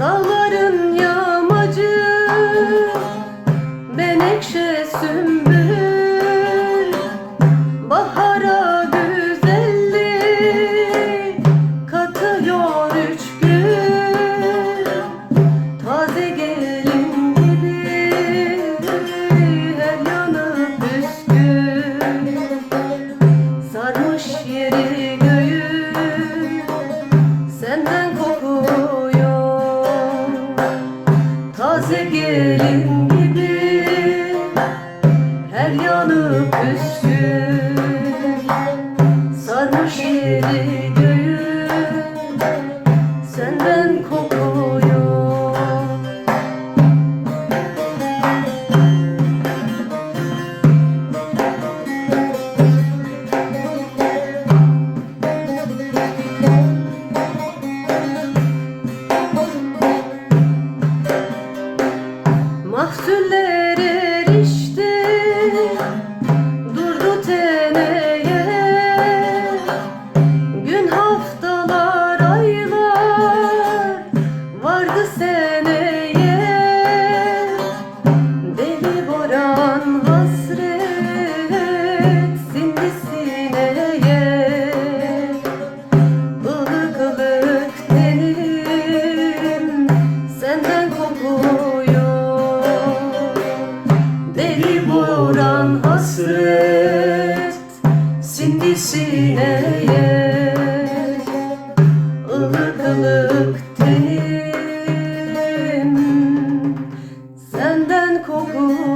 Dağların yamacı Menekşe sümbül. Amen. Deli buran hasret Sindisine ye Ilık ılık tenim Senden kokun